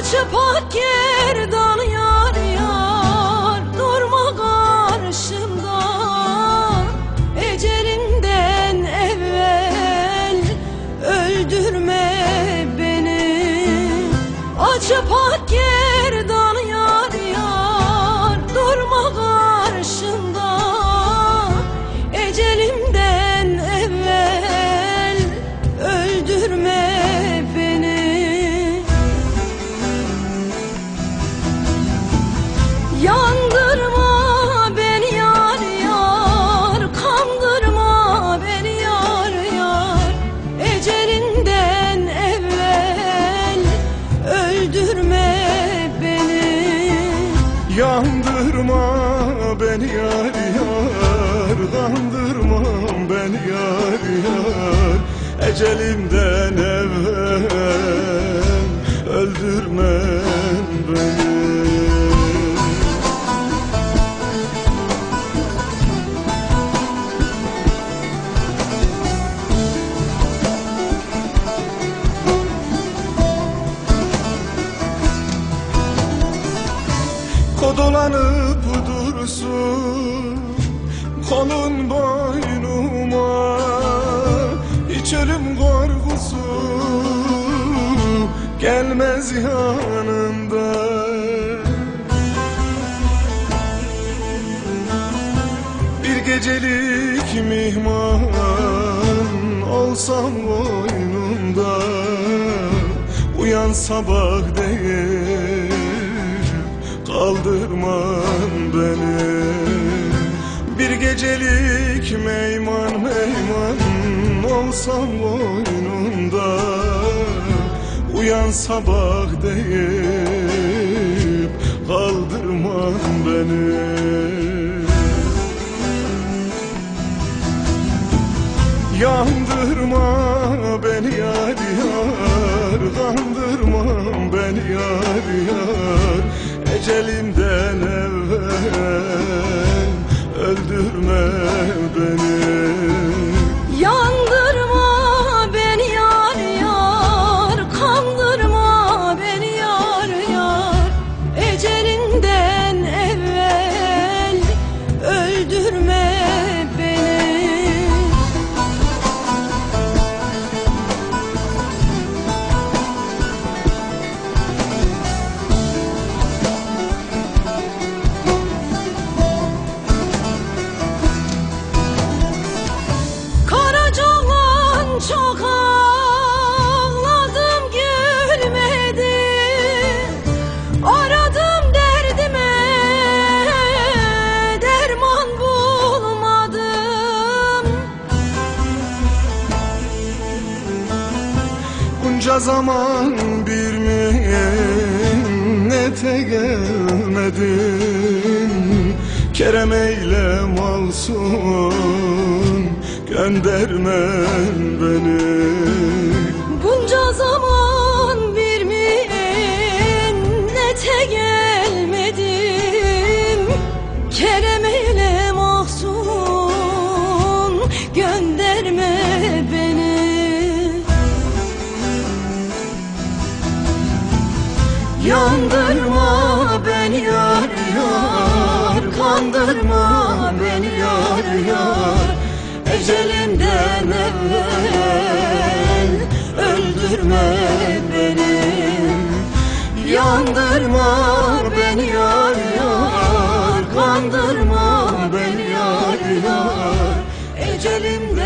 Açıp ak gerdan yar beni yar yar Kandırma beni yar yar. Ecelimden evvel Öldürme beni. Kodolanıp dursun Kolun boynuma Hiç ölüm korkusu Gelmez yanımda. Bir gecelik mihman Olsam boynunda Uyan sabah değil Kaldırman beni meyman Olsam boynunda Uyan sabah deyip Kaldırman beni. Yandırma beni yar yar Kandırma beni yar yar. Ecelimden evvel zaman bir minnete gelmedin. Kerem eyle malsun Göndermen beni Kandırma beni yar yar Ecelimden evvel Öldürme beni. Yandırma beni yar yar Kandırma beni yar yar Ecelimden